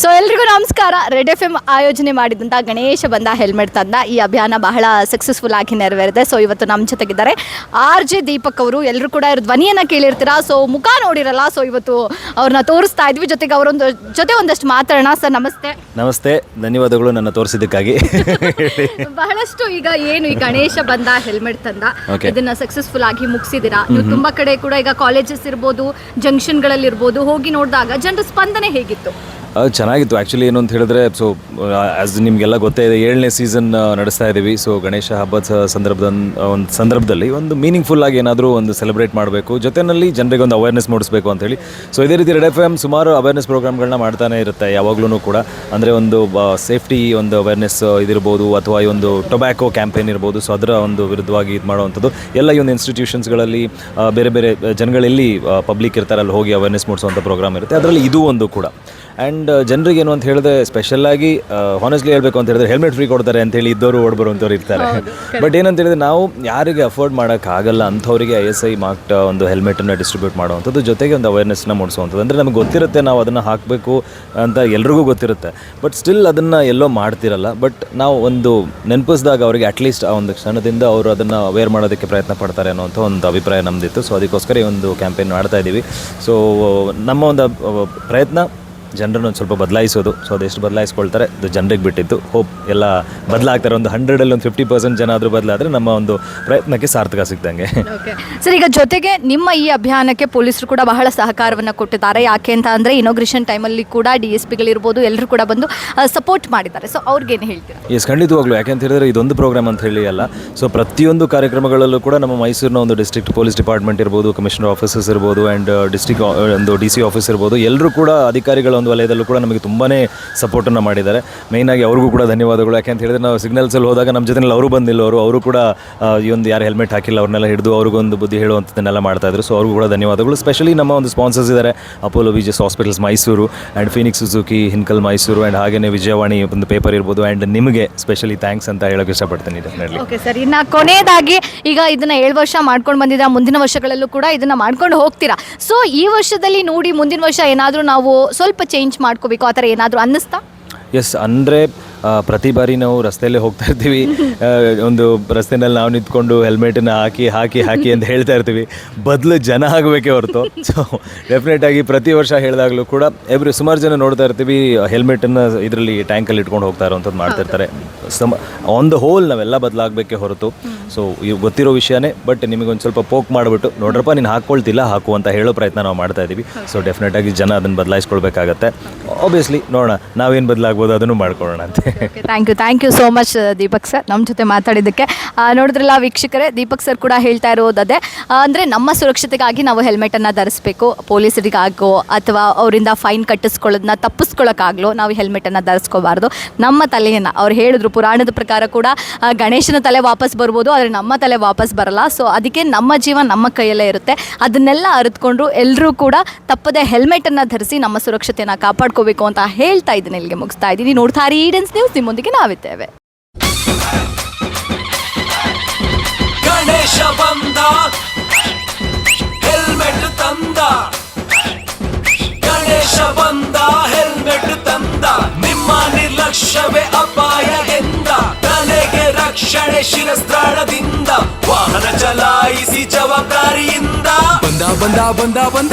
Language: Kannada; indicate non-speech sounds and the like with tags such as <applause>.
ಸೊ ಎಲ್ರಿಗೂ ನಮಸ್ಕಾರ. ರೆಡ್ ಎಫ್ ಎಂ ಆಯೋಜನೆ ಮಾಡಿದಂಥ ಗಣೇಶ ಬಂದ ಹೆಲ್ಮೆಟ್ ತಂದ. ಈ ಅಭಿಯಾನ ಬಹಳ ಸಕ್ಸಸ್ಫುಲ್ ಆಗಿ ನೆರವೇರಿದೆ. ಸೊ ಇವತ್ತು ನಮ್ಮ ಜೊತೆಗಿದ್ದಾರೆ ಆರ್ ಜೆ ದೀಪಕ್ ಅವರು. ಎಲ್ಲರೂ ಕೂಡ ಇವ್ರ ಧ್ವನಿಯನ್ನು ಕೇಳಿರ್ತೀರಾ? ಸೊ ಮುಖ ನೋಡಿರಲ್ಲ. ಸೊ ಇವತ್ತು ಅವ್ರನ್ನ ತೋರಿಸ್ತಾ ಇದ್ವಿ. ಜೊತೆಗೆ ಅವರೊಂದು ಜೊತೆ ಒಂದಷ್ಟು ಮಾತಾಡೋಣ. ಸರ್ ನಮಸ್ತೆ. ನಮಸ್ತೆ. ಧನ್ಯವಾದಗಳು ನನ್ನ ತೋರಿಸಿದ್ದಕ್ಕಾಗಿ. ಬಹಳಷ್ಟು ಈಗ ಏನು ಈ ಗಣೇಶ ಬಂದ ಹೆಲ್ಮೆಟ್ ತಂದ. ಇದನ್ನ ಸಕ್ಸಸ್ಫುಲ್ ಆಗಿ ಮುಗಿಸಿದಿರಾ ನೀವು ತುಂಬಾ ಕಡೆ ಕೂಡ ಈಗ ಕಾಲೇಜಸ್ ಇರ್ಬೋದು ಜಂಕ್ಷನ್ಗಳಲ್ಲಿ ಇರ್ಬೋದು ಹೋಗಿ ನೋಡಿದಾಗ ಜನರ ಸ್ಪಂದನೆ ಹೇಗಿತ್ತು? ಚೆನ್ನಾಗಿತ್ತು. ಆ್ಯಕ್ಚುಲಿ ಏನು ಅಂತ ಹೇಳಿದ್ರೆ ಸೊ ಆ್ಯಸ್ ನಿಮಗೆಲ್ಲ ಗೊತ್ತೇ ಇದೆ, ಏಳನೇ ಸೀಸನ್ ನಡೆಸ್ತಾ ಇದ್ದೀವಿ ಸೊ ಗಣೇಶ ಹಬ್ಬದ ಸಂದರ್ಭದ ಒಂದು ಸಂದರ್ಭದಲ್ಲಿ ಒಂದು ಮೀನಿಂಗ್ಫುಲ್ ಆಗಿ ಏನಾದರೂ ಒಂದು ಸೆಲೆಬ್ರೇಟ್ ಮಾಡಬೇಕು. ಜೊತೆಯಲ್ಲಿ ಜನರಿಗೆ ಒಂದು ಅವೇರ್ನೆಸ್ ಮೂಡಿಸಬೇಕು ಅಂತೇಳಿ ಸೊ ಇದೇ ರೀತಿ ರೆಡ್ ಎಫ್ ಎಂ ಸುಮಾರು ಅವೇರ್ನೆಸ್ ಪ್ರೋಗ್ರಾಮ್ಗಳನ್ನ ಮಾಡ್ತಾನೆ ಇರುತ್ತೆ ಯಾವಾಗಲೂ ಕೂಡ. ಅಂದರೆ ಒಂದು ಸೇಫ್ಟಿ ಒಂದು ಅವೇರ್ನೆಸ್ ಇದಿರ್ಬೋದು, ಅಥವಾ ಈ ಒಂದು ಟೊಬ್ಯಾಕೋ ಕ್ಯಾಂಪೇನ್ ಇರ್ಬೋದು. ಸೊ ಅದರ ಒಂದು ವಿರುದ್ಧವಾಗಿ ಇದು ಮಾಡುವಂಥದ್ದು. ಎಲ್ಲ ಈ ಒಂದು ಇನ್ಸ್ಟಿಟ್ಯೂಷನ್ಸ್ಗಳಲ್ಲಿ ಬೇರೆ ಬೇರೆ ಜನಗಳೆಲ್ಲಿ ಪಬ್ಲಿಕ್ ಇರ್ತಾರೆ, ಅಲ್ಲಿ ಹೋಗಿ ಅವೇರ್ನೆಸ್ ಮೂಡಿಸುವಂಥ ಪ್ರೋಗ್ರಾಮ್ ಇರುತ್ತೆ. ಅದರಲ್ಲಿ ಇದು ಒಂದು ಕೂಡ. ಆ್ಯಂಡ್ ಜನರಿಗೆ ಏನು ಅಂತ ಹೇಳಿದ್ರೆ ಸ್ಪೆಷಲ್ಲಾಗಿ ಹಾನೆಸ್ಟ್ಲಿ ಹೇಳಬೇಕು ಅಂತ ಹೇಳಿದ್ರೆ ಹೆಲ್ಮೆಟ್ ಫ್ರೀ ಕೊಡ್ತಾರೆ ಅಂತೇಳಿ ಇದ್ದವರು ಓಡ್ಬರುವಂಥವ್ರು ಇರ್ತಾರೆ. ಬಟ್ <laughs> ಏನಂತ ಹೇಳಿದ್ರೆ ನಾವು ಯಾರಿಗೆ ಅಫೋರ್ಡ್ ಮಾಡೋಕ್ಕಾಗಲ್ಲ ಅಂಥವರಿಗೆ ಐ ಎಸ್ ಐ ಮಾರ್ಕ್ಟ್ ಒಂದು ಹೆಲ್ಮೆಟನ್ನು ಡಿಸ್ಟ್ರಿಬ್ಯೂಟ್ ಮಾಡುವಂಥದ್ದು ಜೊತೆಗೆ ಒಂದು ಅವೇರ್ನೆಸ್ನ ಮೂಡಿಸುವಂಥದ್ದು. ಅಂದರೆ ನಮಗೆ ಗೊತ್ತಿರುತ್ತೆ ನಾವು ಅದನ್ನು ಹಾಕಬೇಕು ಅಂತ ಎಲ್ರಿಗೂ ಗೊತ್ತಿರುತ್ತೆ. ಬಟ್ ಸ್ಟಿಲ್ ಅದನ್ನು ಎಲ್ಲೋ ಮಾಡ್ತಿರಲ್ಲ. ಬಟ್ ನಾವು ಒಂದು ನೆನಪಿಸಿದಾಗ ಅವರಿಗೆ ಅಟ್ಲೀಸ್ಟ್ ಆ ಒಂದು ಕ್ಷಣದಿಂದ ಅವರು ಅದನ್ನು ಅವೇರ್ ಮಾಡೋದಕ್ಕೆ ಪ್ರಯತ್ನ ಪಡ್ತಾರೆ ಅನ್ನೋಂಥ ಒಂದು ಅಭಿಪ್ರಾಯ ನಮ್ಮದಿತ್ತು ಸೊ ಅದಕ್ಕೋಸ್ಕರ ಈ ಒಂದು ಕ್ಯಾಂಪೇನ್ ಮಾಡ್ತಾ ಇದ್ದೀವಿ ಸೊ ನಮ್ಮ ಒಂದು ಪ್ರಯತ್ನ ಜನರನ್ನು ಒಂದು ಸ್ವಲ್ಪ ಬದಲಾಯಿಸೋದು. ಸೊ ಅದೆಷ್ಟು ಬದಲಾಯಿಸ್ಕೊಳ್ತಾರೆ? ಅದು ಜನರಿಗೆ ಬಿಟ್ಟಿತ್ತು. ಹೋಪ್ ಎಲ್ಲ ಬದಲಾಗ್ತಾರೆ. ಒಂದು ಹಂಡ್ರೆಡಲ್ಲಿ ಒಂದು ಫಿಫ್ಟಿ ಪರ್ಸೆಂಟ್ ಜನ ಆದರೂ ಬದಲಾದರೆ ನಮ್ಮ ಒಂದು ಪ್ರಯತ್ನಕ್ಕೆ ಸಾರ್ಥಕ ಸಿಗ್ದಂಗೆ. ಓಕೆ ಸರ್ ಈಗ ಜೊತೆಗೆ ನಿಮ್ಮ ಈ ಅಭಿಯಾನಕ್ಕೆ ಪೊಲೀಸರು ಕೂಡ ಬಹಳ ಸಹಕಾರವನ್ನು ಕೊಟ್ಟಿದ್ದಾರೆ. ಯಾಕೆ ಅಂತ ಅಂದರೆ ಇನೋಗ್ರೇಷನ್ ಟೈಮಲ್ಲಿ ಕೂಡ ಡಿ ಎಸ್ ಪಿಗಳಿರ್ಬೋದು ಎಲ್ಲರೂ ಕೂಡ ಬಂದು ಸಪೋರ್ಟ್ ಮಾಡಿದ್ದಾರೆ. ಸೊ ಅವ್ರಿಗೇನು ಹೇಳ್ತೀರಾ? ಎಸ್ ಖಂಡಿತವಾಗ್ಲೂ. ಯಾಕೆ ಅಂತ ಹೇಳಿದ್ರೆ ಇದೊಂದು ಪ್ರೋಗ್ರಾಮ್ ಅಂತ ಹೇಳಿ ಅಲ್ಲ. ಸೊ ಪ್ರತಿಯೊಂದು ಕಾರ್ಯಕ್ರಮಗಳಲ್ಲೂ ಕೂಡ ನಮ್ಮ ಮೈಸೂರಿನ ಒಂದು ಡಿಸ್ಟ್ರಿಕ್ಟ್ ಪೊಲೀಸ್ ಡಿಪಾರ್ಟ್ಮೆಂಟ್ ಇರ್ಬೋದು ಕಮಿಷನರ್ ಆಫೀಸರ್ಸ್ ಇರ್ಬೋದು ಆ್ಯಂಡ್ ಡಿಸ್ಟ್ರಿಕ್ಟ್ ಒಂದು ಡಿ ಸಿ ಆಫೀಸ್ ಇರ್ಬೋದು ಎಲ್ಲರೂ ಕೂಡ ಅಧಿಕಾರಿಗಳ ಒಂದು ವಲಯದಲ್ಲೂ ಕೂಡ ನಮಗೆ ತುಂಬಾ ಸಪೋರ್ಟನ್ನು ಮಾಡಿದ್ದಾರೆ. ಮೇಯ್ನಾಗಿ ಅವ್ರಿಗೂ ಕೂಡ ಧನ್ಯವಾದಗಳು. ಯಾಕೆ ಅಂತ ಹೇಳಿದ್ರೆ ನಾವು ಸಿಗ್ನಲ್ಸಲ್ಲಿ ಹೋದಾಗ ನಮ್ಮ ಜೊತೆಲಿ ಅವರು ಬಂದಿಲ್ಲ ಅವರು ಅವರು ಕೂಡ ಈ ಒಂದು ಯಾರು ಹೆಲ್ಮೆಟ್ ಹಾಕಿಲ್ಲ ಅವ್ರನ್ನೆಲ್ಲ ಹಿಡಿದು ಅವ್ರಿಗೊಂದು ಬುದ್ಧಿ ಹೇಳುವಂಥದ್ದನ್ನೆಲ್ಲ ಮಾಡ್ತಾ ಇದ್ರು. ಸೊ ಅವ್ರಿಗೂ ಕೂಡ ಧನ್ಯವಾದಗಳು. ಸ್ಪೆಷಲಿ ನಮ್ಮ ಒಂದು ಸ್ಪಾನ್ಸರ್ಸ್ ಇದ್ದಾರೆ. Apollo BGS hospitals Mysuru and Phoenix Suzuki Hinkal Mysuru and ಹಾಗೆಯೇ ವಿಜಯವಾಣಿ ಒಂದು ಪೇಪರ್ ಇರ್ಬೋದು. ಆ್ಯಂಡ್ ನಿಮಗೆ ಸ್ಪೆಷಲಿ ಥ್ಯಾಂಕ್ಸ್ ಅಂತ ಹೇಳೋಕೆ ಇಷ್ಟಪಡ್ತೀನಿ ಡೆಫಿನೆಟ್ಲಿ ಓಕೆ ಸರ್ ಇನ್ನು ಕೊನೆಯದಾಗಿ ಈಗ ಇದನ್ನ ಏಳು ವರ್ಷ ಮಾಡ್ಕೊಂಡು ಬಂದಿದ್ದೀರಾ ಮುಂದಿನ ವರ್ಷಗಳಲ್ಲೂ ಕೂಡ ಇದನ್ನ ಮಾಡ್ಕೊಂಡು ಹೋಗ್ತೀರಾ? ಸೊ ಈ ವರ್ಷದಲ್ಲಿ ನೋಡಿ ಮುಂದಿನ ವರ್ಷ ಏನಾದರೂ ನಾವು ಸ್ವಲ್ಪ ಚೇಂಜ್ ಮಾಡ್ಕೋಬೇಕು ಆ ಥರ ಏನಾದರೂ ಅನ್ನಿಸ್ತಾ? ಎಸ್ ಅಂದರೆ ಪ್ರತಿ ಬಾರಿ ನಾವು ರಸ್ತೆಯಲ್ಲೇ ಹೋಗ್ತಾ ಇರ್ತೀವಿ. ಒಂದು ರಸ್ತೆನಲ್ಲಿ ನಾವು ನಿಂತ್ಕೊಂಡು ಹೆಲ್ಮೆಟನ್ನು ಹಾಕಿ ಹಾಕಿ ಹಾಕಿ ಅಂತ ಹೇಳ್ತಾ ಇರ್ತೀವಿ. ಬದಲು ಜನ ಆಗಬೇಕೇ ಹೊರತು. ಸೊ ಡೆಫಿನೆಟಾಗಿ ಪ್ರತಿ ವರ್ಷ ಹೇಳಿದಾಗಲೂ ಕೂಡ ಎವ್ರಿ ಸುಮಾರು ಜನ ನೋಡ್ತಾ ಇರ್ತೀವಿ ಹೆಲ್ಮೆಟನ್ನು ಇದರಲ್ಲಿ ಟ್ಯಾಂಕಲ್ಲಿ ಇಟ್ಕೊಂಡು ಹೋಗ್ತಾ ಇರೋವಂಥದ್ದು ಮಾಡ್ತಿರ್ತಾರೆ ಸಮ ಆನ್ ದ ಹೋಲ್ ನಾವೆಲ್ಲ ಬದಲಾಗಬೇಕೇ ಹೊರತು. ಸೊ ಇವು ಗೊತ್ತಿರೋ ವಿಷಯನೇ ಬಟ್ ನಿಮಗೊಂದು ಸ್ವಲ್ಪ ಪೋಕ್ ಮಾಡಿಬಿಟ್ಟು ನೋಡ್ರಪ್ಪ ನೀನು ಹಾಕ್ಕೊಳ್ತಿಲ್ಲ ಹಾಕು ಅಂತ ಹೇಳೋ ಪ್ರಯತ್ನ ನಾವು ಮಾಡ್ತಾ ಇದ್ದೀವಿ. ಸೊ ಡೆಫಿನೆಟಾಗಿ ಜನ ಅದನ್ನು ಬದಲಾಯಿಸ್ಕೊಳ್ಬೇಕಾಗತ್ತೆ. ಆಬ್ವಿಯಸ್ಲಿ ನೋಡೋಣ ನಾವೇನು ಬದಲಾಗ್ಬೋದು ಅದನ್ನು ಮಾಡ್ಕೊಳ್ಳೋಣ ಅಂತ. Thank you thank you so much Deepak sir ನಮ್ಮ ಜೊತೆ ಮಾತಾಡಿದ್ದಕ್ಕೆ. ನೋಡಿದ್ರಲ್ಲ ವೀಕ್ಷಕರೇ, ದೀಪಕ್ ಸರ್ ಕೂಡ ಹೇಳ್ತಾ ಇರೋದದೇ ಅಂದರೆ ನಮ್ಮ ಸುರಕ್ಷತೆಗಾಗಿ ನಾವು ಹೆಲ್ಮೆಟನ್ನು ಧರಿಸಬೇಕು. ಪೊಲೀಸರಿಗಾಗೋ ಅಥವಾ ಅವರಿಂದ ಫೈನ್ ಕಟ್ಟಿಸ್ಕೊಳ್ಳೋದನ್ನ ತಪ್ಪಿಸ್ಕೊಳ್ಳೋಕ್ಕಾಗಲೋ ನಾವು ಹೆಲ್ಮೆಟನ್ನು ಧರಿಸ್ಕೋಬಾರ್ದು. ನಮ್ಮ ತಲೆಯನ್ನು, ಅವ್ರು ಹೇಳಿದ್ರು ಪುರಾಣದ ಪ್ರಕಾರ ಕೂಡ ಗಣೇಶನ ತಲೆ ವಾಪಸ್ ಬರ್ಬೋದು, ಆದರೆ ನಮ್ಮ ತಲೆ ವಾಪಸ್ ಬರಲ್ಲ. ಸೊ ಅದಕ್ಕೆ ನಮ್ಮ ಜೀವ ನಮ್ಮ ಕೈಯಲ್ಲೇ ಇರುತ್ತೆ. ಅದನ್ನೆಲ್ಲ ಅರಿತುಕೊಂಡು ಎಲ್ಲರೂ ಕೂಡ ತಪ್ಪದೆ ಹೆಲ್ಮೆಟನ್ನು ಧರಿಸಿ ನಮ್ಮ ಸುರಕ್ಷತೆಯನ್ನು ಕಾಪಾಡ್ಕೋಬೇಕು ಅಂತ ಹೇಳ್ತಾ ಇದ್ದೀನಿ. ಇಲ್ಲಿಗೆ ಮುಗಿಸ್ತಾ ಇದ್ದೀನಿ. ನೋಡ್ತಾ ಇರಿ ಈಡೆನ್ಸ್ ನ್ಯೂಸ್ ನಿಮ್ಮೊಂದಿಗೆ ನಾವಿದ್ದೇವೆ. ಗಣೇಶ ಬಂದ ಹೆಲ್ಮೆಟ್ ತಂದ. ಗಣೇಶ ಬಂದ ಹೆಲ್ಮೆಟ್ ತಂದ. ನಿಮ್ಮ ನಿರ್ಲಕ್ಷ್ಯವೇ ಅಪಾಯ ಎಂದ. ತಲೆಗೆ ರಕ್ಷಣೆ ಶಿರಸ್ತ್ರಾಣದಿಂದ. ವಾಹನ ಚಲಾಯಿಸಿ ಜವಾಬ್ದಾರಿಯಿಂದ. ಬಂದ ಬಂದ ಬಂದ ಬಂದ.